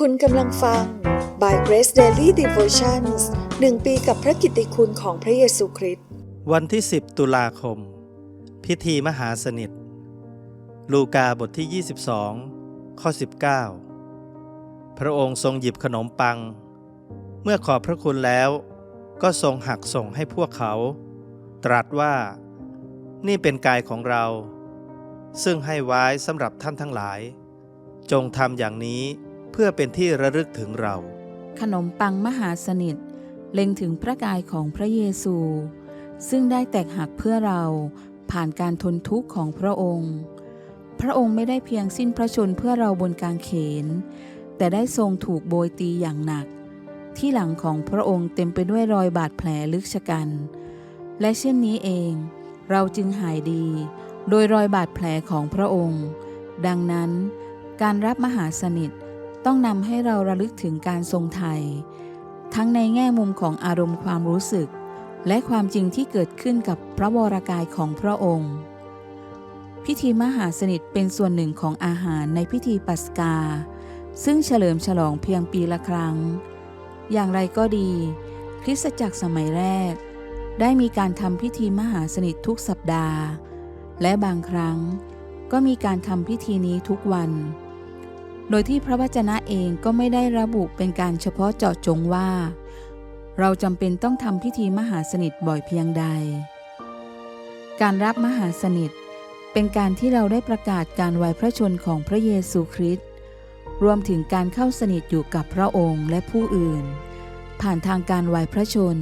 คุณกำลังฟัง By Grace Daily Devotions หนึ่งปีกับพระกิตติคุณของพระเยซูคริสต์ วันที่ 10 ตุลาคม พิธีมหาสนิท ลูกาบทที่ 22 ข้อ 19 พระองค์ทรงหยิบขนมปัง เมื่อขอบพระคุณแล้ว ก็ทรงหักส่งให้พวกเขา ตรัสว่า นี่เป็นกายของเรา ซึ่งให้ไว้สำหรับท่านทั้งหลาย จงทำอย่างนี้ เพื่อเป็นที่ระลึกถึงเรา ขนมปังมหาสนิท เล็งถึงพระกายของพระเยซู ซึ่งได้แตกหักเพื่อเราผ่านการทนทุกข์ของพระองค์ พระองค์ไม่ได้เพียงสิ้นพระชนเพื่อเราบนกางเขน แต่ได้ทรงถูกโบยตีอย่างหนัก ที่หลังของพระองค์เต็มไปด้วยรอยบาดแผลลึกชะกัน และเช่นนี้เอง เราจึงหายดี โดยรอยบาดแผลของพระองค์ ดังนั้น การรับมหาสนิท ต้องนำให้เราระลึกถึงการทรงไทย ทั้งในแง่มุมของอารมณ์ความรู้สึก และความจริงที่เกิดขึ้นกับพระวรากายของพระองค์ พิธีมหาสนิทเป็นส่วนหนึ่งของอาหารในพิธีปัสกา ซึ่งเฉลิมฉลองเพียงปีละครั้ง อย่างไรก็ดี คริสตจักรสมัยแรก ได้มีการทำพิธีมหาสนิททุกสัปดาห์ และบางครั้งก็มีการทำพิธีนี้ทุกวัน โดยที่พระวจนะเองก็ไม่ได้ระบุเป็นการเฉพาะเจาะจงว่า เราจำเป็นต้องทำพิธีมหาสนิทบ่อยเพียงใด การรับมหาสนิท เป็นการที่เราได้ประกาศการไว้พระชนของพระเยซูคริสต์รวมถึงการเข้าสนิทอยู่กับพระองค์และผู้อื่น ผ่านทางการไว้พระชน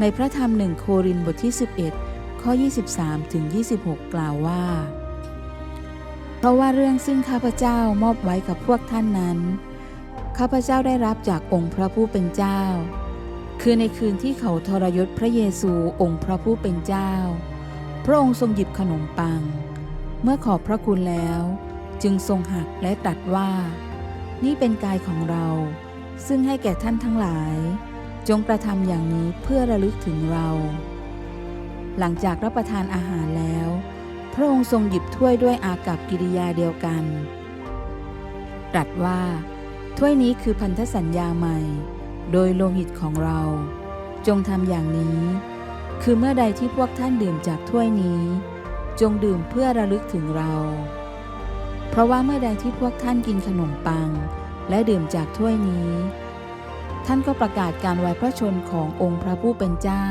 ในพระธรรมหนึ่งโครินธ์บทที่ 11 ข้อ 23ถึง26 กล่าวว่า ราะว่าเรื่องซึ่งข้าพเจ้ามอบไว้กับพวกท่านนั้น ข้าพเจ้าได้รับจากองค์พระผู้เป็นเจ้า คือในคืนที่เขาทรยศพระเยซูองค์พระผู้เป็นเจ้า พระองค์ทรงหยิบขนมปัง เมื่อขอบพระคุณแล้ว จึงทรงหักและตรัสว่า นี่เป็นกายของเรา ซึ่งให้แก่ท่านทั้งหลาย จงกระทำอย่างนี้เพื่อระลึกถึงเรา หลังจากรับประทานอาหารแล้ว พระองค์ทรงหยิบถ้วยด้วยอากับกิริยาเดียวกัน ตรัสว่า ถ้วยนี้คือพันธสัญญาใหม่ โดยโลหิตของเรา จงทำอย่างนี้ คือเมื่อใดที่พวกท่านดื่มจากถ้วยนี้ จงดื่มเพื่อระลึกถึงเรา เพราะว่าเมื่อใดที่พวกท่านกินขนมปัง และดื่มจากถ้วยนี้ ท่านก็ประกาศการไว้พระชนขององค์พระผู้เป็นเจ้า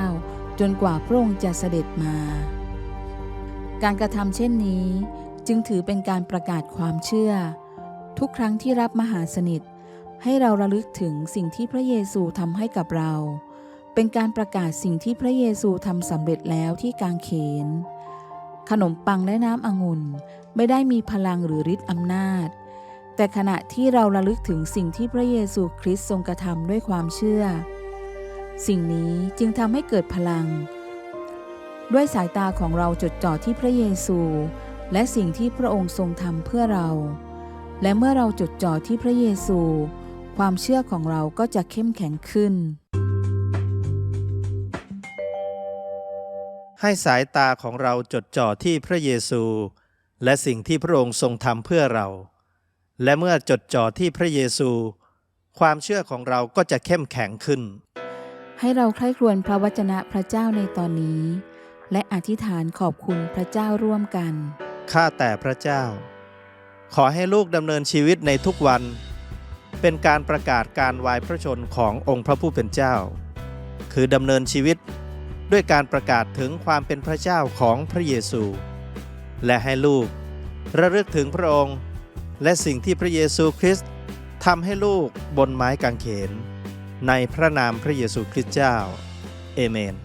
จนกว่าพระองค์จะเสด็จมา การกระทำเช่นนี้จึงถือเป็นการประกาศความเชื่อ ทุกครั้งที่รับมหาสนิท ให้เราระลึกถึงสิ่งที่พระเยซูทำให้กับเรา เป็นการประกาศสิ่งที่พระเยซูทำสำเร็จแล้วที่กางเขน ขนมปังและน้ำองุ่นไม่ได้มีพลังหรือฤทธิ์อำนาจ แต่ขณะที่เราระลึกถึงสิ่งที่พระเยซูคริสต์ทรงกระทำด้วยความเชื่อ สิ่งนี้จึงทำให้เกิดพลัง ด้วยสายตาของเราจดจ่อที่พระเยซู และสิ่งที่พระองค์ทรงทำเพื่อเรา และเมื่อเราจดจ่อที่พระเยซู ความเชื่อของเราก็จะเข้มแข็งขึ้น ให้สายตาของเราจดจ่อที่พระเยซู และสิ่งที่พระองค์ทรงทำเพื่อเรา และเมื่อจดจ่อที่พระเยซู ความเชื่อของเราก็จะเข้มแข็งขึ้น ให้เราใคร่ครวญพระวจนะพระเจ้าในตอนนี้ และอธิษฐานขอบคุณพระเจ้าร่วมกัน ข้าแต่พระเจ้า ขอให้ลูกดำเนินชีวิตในทุกวัน เป็นการประกาศการวายพระชนขององค์พระผู้เป็นเจ้า คือดำเนินชีวิตด้วยการประกาศถึงความเป็นพระเจ้าของพระเยซู และให้ลูกระลึกถึงพระองค์ และสิ่งที่พระเยซูคริสต์ทำให้ลูกบนไม้กางเขน ในพระนามพระเยซูคริสต์เจ้า เอเมน